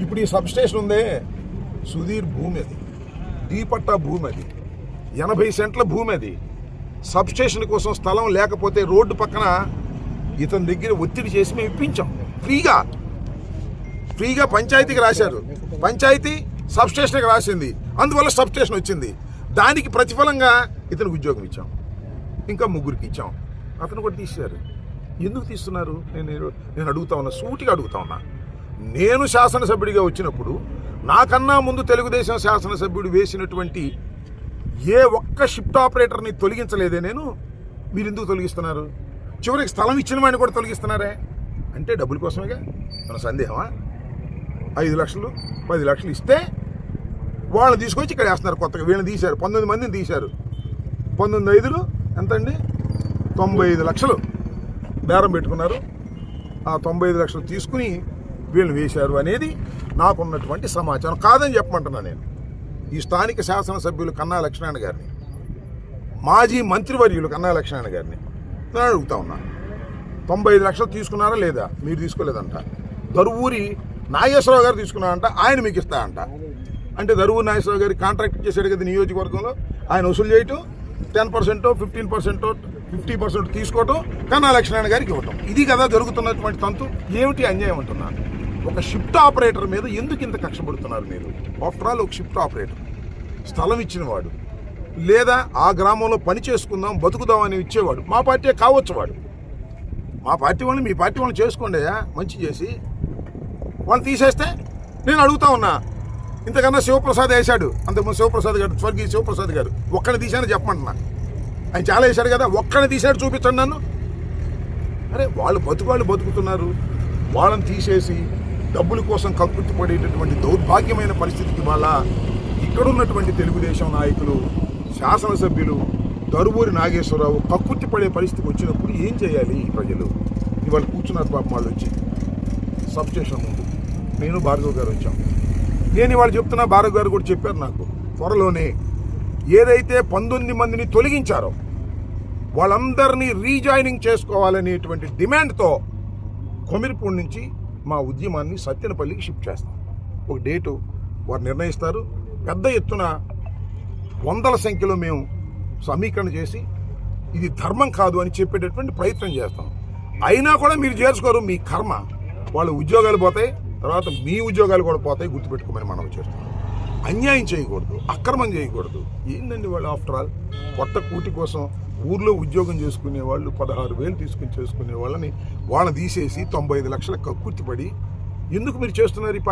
ఇప్పుడు ఈ sub station ఉందే సుధీర్ భూమి అది. డీపట్టా భూమి అది. ఎనభై సెంట్ల భూమి అది. సబ్ స్టేషన్ కోసం స్థలం లేకపోతే రోడ్డు పక్కన ఇతని దగ్గర ఒత్తిడి చేసి మేము ఇప్పించాం. ఫ్రీగా. ఫ్రీగా పంచాయతీకి రాశారు. పంచాయతీ సబ్ స్టేషన్కి రాసింది. అందువల్ల సబ్ స్టేషన్ వచ్చింది. దానికి ప్రతిఫలంగా ఇతనికి ఉద్యోగం ఇచ్చాం. ఇంకా ముగ్గురికి ఇచ్చాం. అతను కూడా తీశారు. ఎందుకు తీస్తున్నారు? నేను నేను అడుగుతా ఉన్నా. సూటిగా అడుగుతా ఉన్నా. నేను శాసనసభ్యుడిగా వచ్చినప్పుడు నాకన్నా ముందు తెలుగుదేశం శాసనసభ్యుడు వేసినటువంటి ఏ ఒక్క షిఫ్ట్ ఆపరేటర్ని తొలగించలేదే నేను? మీరు ఎందుకు తొలగిస్తున్నారు? చివరికి స్థలం ఇచ్చిన వాడిని కూడా తొలగిస్తున్నారే? అంటే డబ్బుల కోసమేగా? మన సందేహమా? ఐదు లక్షలు పది లక్షలు ఇస్తే వాళ్ళని తీసుకొచ్చి ఇక్కడ వేస్తున్నారు కొత్తగా. వీళ్ళని తీశారు. పంతొమ్మిది మందిని తీశారు. పంతొమ్మిది ఐదులు ఎంతండి? తొంభై ఐదు లక్షలు బేరం పెట్టుకున్నారు. ఆ తొంభై ఐదు లక్షలు తీసుకుని వీళ్ళు వేశారు అనేది నాకున్నటువంటి సమాచారం. కాదని చెప్పమంటున్నా నేను. ఈ స్థానిక శాసనసభ్యులు కన్నా లక్ష్మణ గారిని మాజీ మంత్రివర్యులు కన్నా లక్ష్మణ గారిని నేను అడుగుతా ఉన్నా. తొంభై ఐదు లక్షలు తీసుకున్నారా లేదా? మీరు తీసుకోలేదంట. దరువూరి నాగేశ్వరరావు గారు తీసుకున్నారంట ఆయన మీకు ఇస్తా అంట అంటే దరువూరి నాగేశ్వరరావు గారి కాంట్రాక్ట్ చేశాడు కదా నియోజకవర్గంలో ఆయన వసూలు చేయటం టెన్ పర్సెంటో ఫిఫ్టీన్ పర్సెంటో ఫిఫ్టీ పర్సెంట్ తీసుకోవటం కన్నా లక్ష్మణ గారికి ఇవ్వటం. ఇది కదా జరుగుతున్నటువంటి తంతు. ఏమిటి అన్యాయం అంటున్నాను ఒక షిఫ్ట్ ఆపరేటర్ మీద ఎందుకు ఇంత కష్టపడుతున్నారు మీరు? ఆఫ్టర్ ఆల్ ఒక షిఫ్ట్ ఆపరేటర్ స్థలం ఇచ్చినవాడు. లేదా ఆ గ్రామంలో పని చేసుకుందాం బతుకుదాం అని ఇచ్చేవాడు. మా పార్టీ కావచ్చు వాడు. మా పార్టీ వాళ్ళని మీ పార్టీ వాళ్ళని చేసుకోండియా మంచి చేసి. వాళ్ళు తీసేస్తే నేను అడుగుతా ఉన్నా. ఇంతకన్నా శివప్రసాద్ వేశాడు. అంతకుముందు శివప్రసాద్ గారు స్వర్గీయ శివప్రసాద్ గారు ఒక్కడిని తీశాను చెప్పమంటున్నా. ఆయన చాలా వేశాడు కదా ఒక్కడిని తీశాడు చూపించండి నన్ను. అరే వాళ్ళు బతుకు వాళ్ళు బతుకుతున్నారు. వాళ్ళని తీసేసి డబ్బుల కోసం కక్కుర్తిపడేటటువంటి దౌర్భాగ్యమైన పరిస్థితికి వాళ్ళ ఇక్కడున్నటువంటి తెలుగుదేశం నాయకులు శాసనసభ్యులు దరువూరి నాగేశ్వరరావు కక్కుర్తి పడే పరిస్థితికి వచ్చినప్పుడు ఏం చేయాలి ప్రజలు? ఇవాళ కూర్చున్నారు పాపం వాళ్ళు వచ్చి. సబ్ స్టేషన్ ముందు. నేను భార్గవ్ గారు వచ్చాం నేను ఇవాళ చెప్తున్నా భార్గవ్ గారు కూడా చెప్పారు నాకు త్వరలోనే. ఏదైతే పంతొమ్మిది మందిని తొలగించారో వాళ్ళందరినీ రీజాయినింగ్ చేసుకోవాలనేటువంటి డిమాండ్తో కొమిరిపూడి నుంచి మా ఉద్యమాన్ని సత్యనపల్లికి షిఫ్ట్ చేస్తాం. ఒక డేటు వారు నిర్ణయిస్తారు. పెద్ద ఎత్తున వందల సంఖ్యలో మేము సమీకరణ చేసి ఇది ధర్మం కాదు అని చెప్పేటటువంటి ప్రయత్నం చేస్తాం. అయినా కూడా మీరు చేర్చుకోరు మీ కర్మ. వాళ్ళ ఉద్యోగాలు పోతాయి తర్వాత మీ ఉద్యోగాలు కూడా పోతాయి గుర్తుపెట్టుకోమని మనం చేస్తాం. అన్యాయం చేయకూడదు అక్రమం చేయకూడదు. ఏందండి వాళ్ళు ఆఫ్టర్ ఆల్? కొత్త కూటి కోసం ఊర్లో ఉద్యోగం చేసుకునే వాళ్ళు పదహారు వేలు తీసుకుని చేసుకునే వాళ్ళని వాళ్ళని తీసేసి తొంభై ఐదు లక్షల కక్కుర్తిపడి ఎందుకు మీరు చేస్తున్నారు ఈ